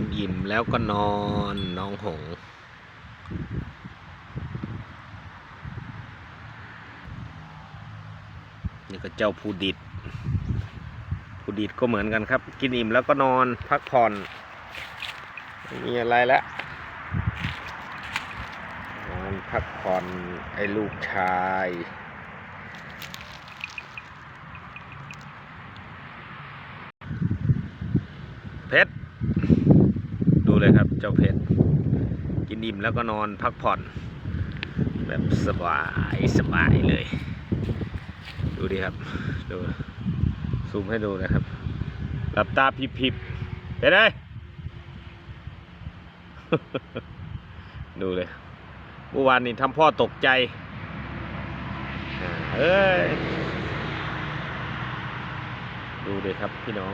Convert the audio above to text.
นอิ่มแล้วก็นอนน้องหง นี่ก็เจ้าผู้ดิดผู้ดิดก็เหมือนกันครับ กินอิ่มแล้วก็นอนพักผ่อนไม่มีอะไรแล้วนอนพักผ่อนไอ้ลูกชายเพชร เลยครับ เจ้าเพชรกินอิ่มแล้วก็นอนพักผ่อน แบบสบายสบายเลย ดูดิครับ ดูซูมให้ดูนะครับ หลับตาพิบพิบไปได้ดูเลยเมื่อวานนี้ทำพ่อตกใจเอ้ยดูเลยครับพี่น้อง